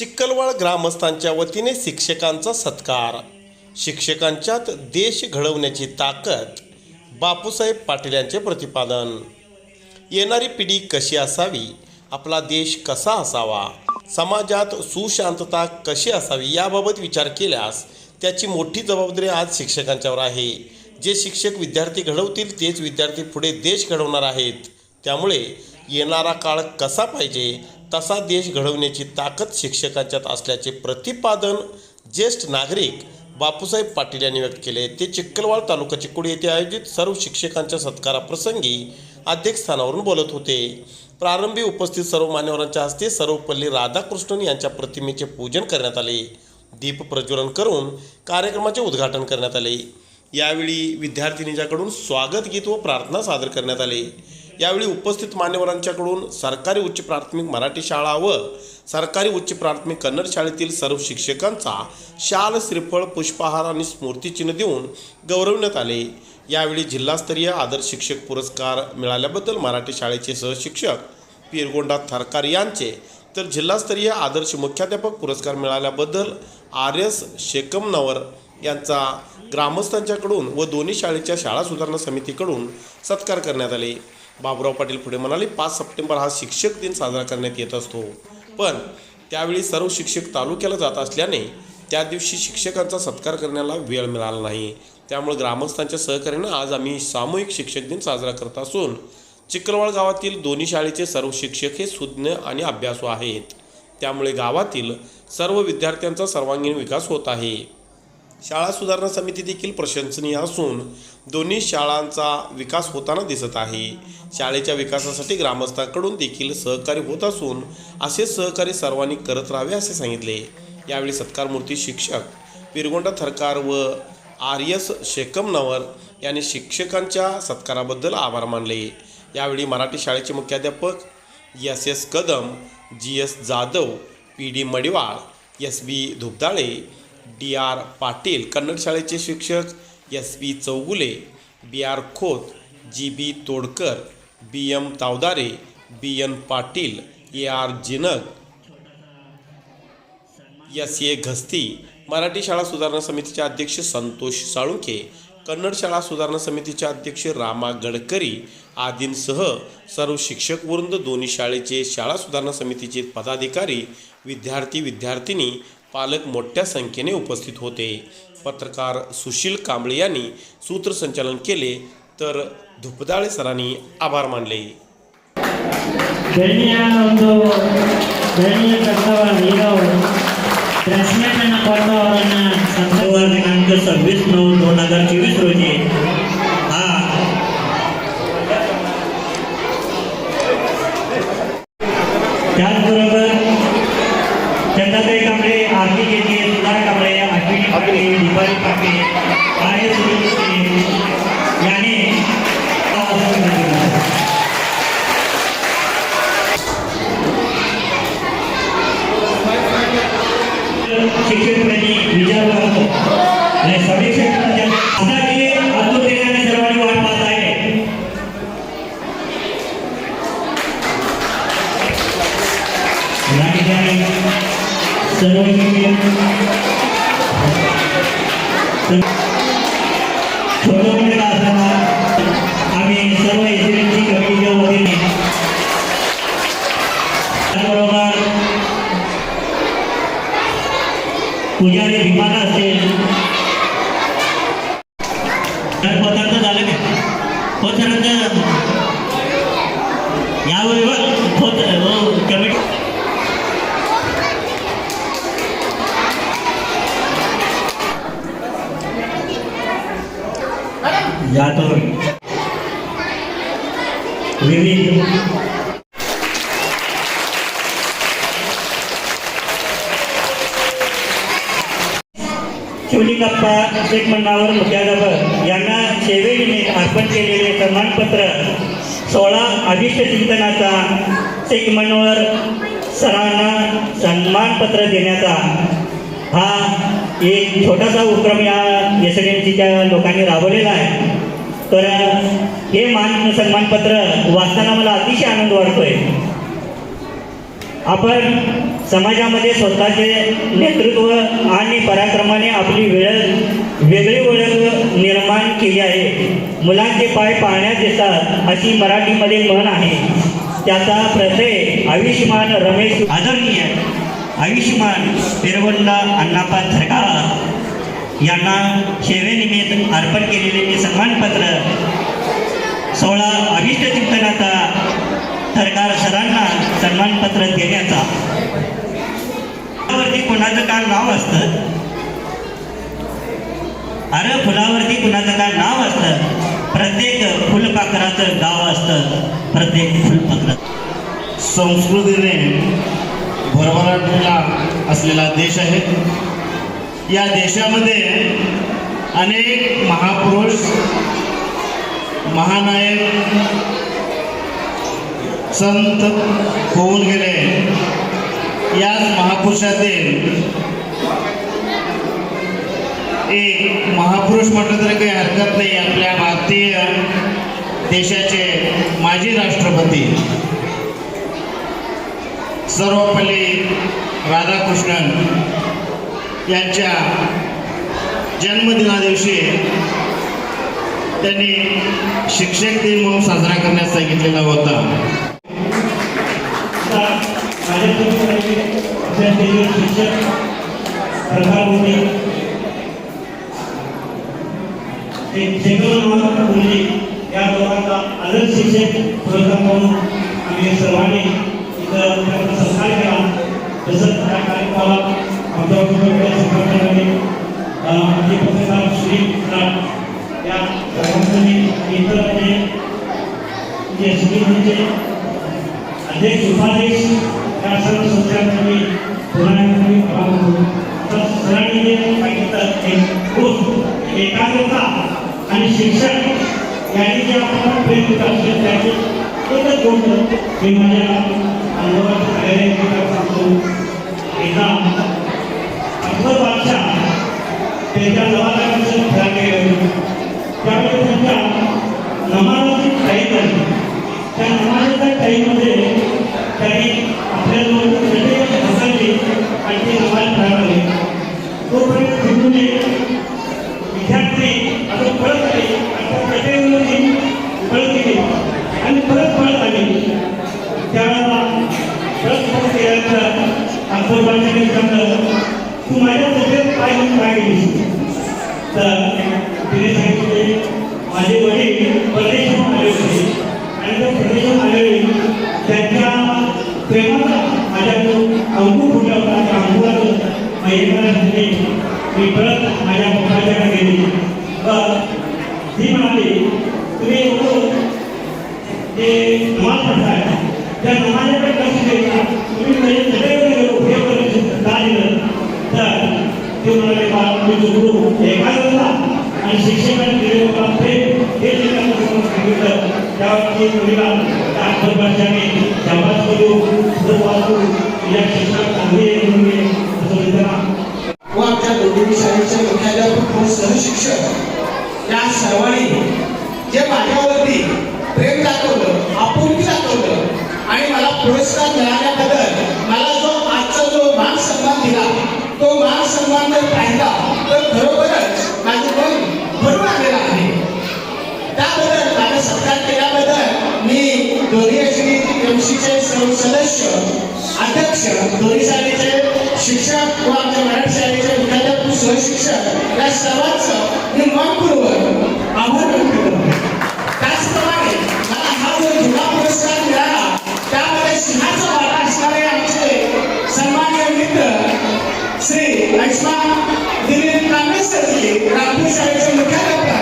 चिक्कलवाड ग्रामस्थांच्या वतीने शिक्षकांचा सत्कार. शिक्षकांच्यात देश घडवण्याची ताकद बापूसाहेब पाटील यांचे प्रतिपादन. येणारी पिढी कशी असावी? आपला देश कसा असावा? समाजात सुशांतता कशी असावी याबाबत विचार केल्यास त्याची मोठी जबाबदारी आज शिक्षकांच्यावर आहे. जे शिक्षक विद्यार्थी घडवतील तेच विद्यार्थी पुढे देश घडवणार आहेत. त्यामुळे येणारा काळ कसा पाहिजे? तसा देश घडवण्याची ताकद शिक्षकांच्यात असल्याचे प्रतिपादन ज्येष्ठ नागरिक बापूसाहेब पाटील यांनी व्यक्त केले. ते चिक्कलवाड तालुका चिकोडी येथे आयोजित सर्व शिक्षकांच्या सत्काराप्रसंगी अध्यक्षस्थानावरून बोलत होते. प्रारंभी उपस्थित सर्व मान्यवरांच्या हस्ते सर्वपल्ली राधाकृष्णन यांच्या प्रतिमेचे पूजन करण्यात आले. दीप प्रज्वलन करून कार्यक्रमाचे उद्घाटन करण्यात आले. यावेळी विद्यार्थिनीच्याकडून स्वागत गीत व प्रार्थना सादर करण्यात आले. यावेळी उपस्थित मान्यवरांच्याकडून सरकारी उच्च प्राथमिक मराठी शाळा व सरकारी उच्च प्राथमिक कन्नड शाळेतील सर्व शिक्षकांचा शाल श्रीफळ पुष्पहार आणि स्मृतिचिन्ह देऊन गौरवण्यात आले. यावेळी जिल्हास्तरीय आदर्श शिक्षक पुरस्कार मिळाल्याबद्दल मराठी शाळेचे सहशिक्षक पिरगोंडा थरकार यांचे तर जिल्हास्तरीय आदर्श मुख्याध्यापक पुरस्कार मिळाल्याबद्दल आर एस शेकमनवर यांचा ग्रामस्थांच्याकडून व दोन्ही शाळेच्या शाळा सुधारणा समितीकडून सत्कार करण्यात आले. बाबुराव पाटील पुढे म्हणाले पाच सप्टेंबर हा शिक्षक दिन साजरा करण्यात येत असतो. पण त्यावेळी सर्व शिक्षक तालुक्याला जात असल्याने त्या दिवशी शिक्षकांचा सत्कार करण्याला वेळ मिळाला नाही. त्यामुळे ग्रामस्थांच्या सहकार्याने आज आम्ही सामूहिक शिक्षक दिन साजरा करत असून चिखलवाड गावातील दोन्ही शाळेचे सर्व शिक्षक हे सुज्ञ आणि अभ्यासू आहेत. त्यामुळे गावातील सर्व विद्यार्थ्यांचा सर्वांगीण विकास होत आहे. शाळा सुधारणा समिती देखील प्रशंसनीय असून दोन्ही शाळांचा विकास होताना दिसत आहे. शाळेच्या विकासासाठी ग्रामस्थांकडून देखील सहकार्य होत असून असे सहकार्य सर्वांनी करत राहावे असे सांगितले. यावेळी सत्कारमूर्ती शिक्षक पिरगोंडा थरकार व आर एस शेकमनवर यांनी शिक्षकांच्या सत्काराबद्दल आभार मानले. यावेळी मराठी शाळेचे मुख्याध्यापक S S Kadam G S Jadhav P D Madiwal S B Dhubdale D R Patil Kannada शाळेचे शिक्षक S B Chougule B R Khot G B Todkar B M Tavdare B N Patil A R Jinag S A Ghasti Marathi शाळा सुधारणा समितीचे अध्यक्ष संतोष साळुंखे कन्नड शाळा सुधारणा समितीचे अध्यक्ष रामा गडकरी आदींसह सर्व शिक्षक वृंद दोन्ही शाळेचे शाळा सुधारणा समितीचे पदाधिकारी विद्यार्थी विद्यार्थिनी पालक मोठ्या संख्येने उपस्थित होते. पत्रकार सुशील कांबळे यांनी सूत्रसंचालन केले तर धुपदाळे सरांनी आभार मानले. सव्वीस नऊ दोन हजार चोवीस रोजी हा. त्याचबरोबर चंदाताई कांबळे आरती घेतली सुधार कांबळे अश्विनी पाटील दीपाली पाटील आर्य सुरेश याने प्रेमी विचार करतो आणि समीक्षकांच्या पुजारी असेल. तर पदार्थ झाले का? हो सर यावेळी होत कमिटी यातून विविध. शिवलिंगप्पा शेख मंडावर मुख्याध्यापक यांना सेवेनिमित्त अर्पण केलेले सन्मानपत्र सोळा अभिष्ट चिंतनाचा शेख सरांना सन्मानपत्र देण्याचा हा एक छोटासा उपक्रम या एस एन एम सीच्या लोकांनी राबवलेला आहे. तर हे मान सन्मानपत्र वाचताना मला अतिशय आनंद वाटतोय. आपण समाजामध्ये स्वतःचे नेतृत्व आणि पराक्रमाने आपली वेळ वेगळी ओळख निर्माण केली आहे. मुलांचे पाय पाळण्यात येतात अशी मराठीमध्ये म्हण आहे. त्याचा प्रत्यय आयुष्यमान रमेश आदरणीय आयुष्यमान पेरवंडा अण्णापा थरकार यांना सेवेनिमित्त अर्पण केलेले हे सन्मानपत्र सोळा अभिष्ट चिंतनाचा सन्मानपत्र देण्याचा. फुलावरती कुणाचं काय नाव असतं? अरे फुलावरती कुणाचं काय नाव असतं? प्रत्येक फुलपाखराचं गाव असतं. प्रत्येक फुलपाखरा संस्कृतीने भरभराटलेला असलेला देश आहे. या देशामध्ये अनेक महापुरुष महानायक संत होऊन गेले. याच महापुरुषातील एक महापुरुष म्हटलं तरी काही हरकत नाही. आपल्या भारतीय देशाचे माजी राष्ट्रपती सर्वपल्ली राधाकृष्णन यांच्या जन्मदिनादिवशी त्यांनी शिक्षक दिन म्हणून साजरा करण्यास सांगितलेला होता. आपल्या स्टेजवर शिक्षक प्रभाग होते मुली या दोघांचा अलग शिक्षक पुरस्कार म्हणून आम्ही सर्वांनी इथं सत्कार केला तसंच कार्यक्रमाला आमच्या आमचे श्री या इतर म्हणजे अध्यक्ष उपाध्यक्ष या सर्व संस्थांसाठी पुन्हा आभार होतो तर सरांनी जे सांगितलं एक खूप एकाग्रता आणि शिक्षण यांनी जे आपण प्रयत्न असेल त्याची एकच गोष्ट मी माझ्या अनुभवाच्या सगळ्या सांगतो एकदा अकबर बादशाह त्यांच्या जवळ खेळाकडे गेले त्यावेळी त्यांच्या नमाजाची काही झाली त्या नमाजाच्या टाईममध्ये त्यांनी आपल्या जवळ पेटे ढकलली आणि ते नमाज खेळायला लागले तोपर्यंत विद्यार्थी आता पळत आले आणि त्या पेटेवरती आणि परत पळत त्यावेळेला परत परत गेल्यानंतर तू माझ्या चोखेत पाय घेऊन काय तर तिने सांगितले माझे वडील पहिले म्हणाले बाळा मी चुकलो आणि शिक्षकांनी दिले होता ते हे जे सांगितलं त्यावरती मुलीला त्या अकबर बादशाने शाबास करू पुढं वाचू या शिक्षक चांगले आहे म्हणून मी असं म्हणताना व आमच्या दोन्ही शाळेचे मुख्याध्यापक व सहशिक्षक या सर्वांनी जे माझ्यावरती प्रेम दाखवलं आपुलकी दाखवलं आणि मला पुरस्कार मिळाल्याबद्दल मला जो आजचा जो मान सन्मान दिला तो मान सन्मान जर पाहिला तर खरोखरच माझी मन भरून आलेला आहे. त्याबद्दल माझा सत्कार केल्याबद्दल मी दोन्ही श्री एमसीचे सर्व सदस्य अध्यक्ष दोन्ही शाळेचे शिक्षक व आमच्या मराठी शाळेचे मुख्याध्यापक सहशिक्षक या सर्वांचं मी मनपूर्वक आभार व्यक्त करतो. त्याचप्रमाणे मला हा जो जुना पुरस्कार मिळाला त्यामध्ये सिंहाचा वाटा L'islam didn't unnecessarily rabbis are in the character.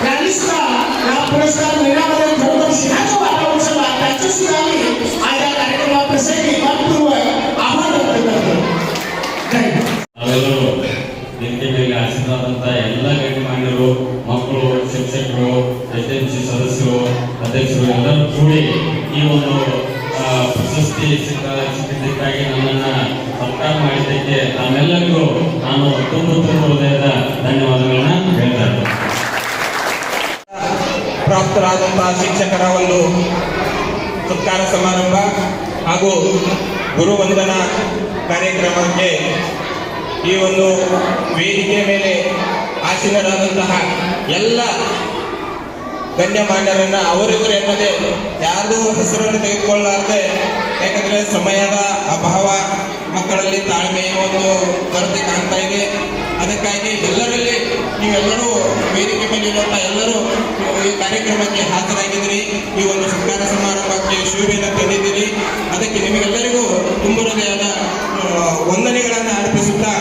Now Islam, now Protestant, Mirabal, Dhodam, Shinacho, Bata, Utsava, Tacho, Sunami, Aya, Karikama, Present, Imam, Tuva, Amar, ನಿಂತಿನಲ್ಲಿ ಆಶೀರ್ವಾದಂತ ಎಲ್ಲ ಗಣ್ಯಮಾನ್ಯರು ಮಕ್ಕಳು ಶಿಕ್ಷಕರು ಎಸ್ ಎಂ ಸಿ ಸದಸ್ಯರು ಅಧ್ಯಕ್ಷರು ಎಲ್ಲರೂ ಕೂಡಿ ಈ ಒಂದು ಪ್ರಶಸ್ತಿ ಸಿಕ್ಕ ಸಿಕ್ಕಿದ್ದಕ್ಕಾಗಿ ನನ್ನನ್ನು ಸತ್ಕಾರ ಮಾಡಿದ್ದಕ್ಕೆ ನಾವೆಲ್ಲರಿಗೂ ನಾನು ತುಂಬ ಹೃದಯದ ಧನ್ಯವಾದಗಳನ್ನ ಹೇಳ್ತಾ ಪ್ರಾಪ್ತರಾದಂತಹ ಶಿಕ್ಷಕರ ಒಂದು ಸತ್ಕಾರ ಸಮಾರಂಭ ಹಾಗೂ ಗುರುವಂದನಾ ಕಾರ್ಯಕ್ರಮಕ್ಕೆ ಈ ಒಂದು ವೇದಿಕೆ ಮೇಲೆ ಆಸೀನರಾದಂತಹ ಎಲ್ಲ ಗಣ್ಯಮಾನ್ಯರನ್ನ ಅವರಿವರು ಎನ್ನದೆ ಯಾರು ಹೆಸರನ್ನು ತೆಗೆದುಕೊಳ್ಳಲಾರದೆ ಯಾಕಂದ್ರೆ ಸಮಯದ ಅಭಾವ ಮಕ್ಕಳಲ್ಲಿ ತಾಳ್ಮೆಯ ಒಂದು ಕೊರತೆ ಕಾಣ್ತಾ ಇದೆ. ಅದಕ್ಕಾಗಿ ಎಲ್ಲರಲ್ಲಿ ನೀವೆಲ್ಲರೂ ವೇದಿಕೆ ಮೇಲೆ ಇರುವಂತಹ ಎಲ್ಲರೂ ಈ ಕಾರ್ಯಕ್ರಮಕ್ಕೆ ಹಾಜರಾಗಿದ್ದೀರಿ. ಈ ಒಂದು ಸತ್ಕಾರ ಸಮಾರಂಭಕ್ಕೆ ಶುಭೆಯನ್ನು ತಂದಿದ್ದೀರಿ. ಅದಕ್ಕೆ ನಿಮಗೆಲ್ಲರಿಗೂ ತುಂಬ ಹೃದಯದ ವಂದನೆಗಳನ್ನು ಅರ್ಪಿಸುತ್ತಾ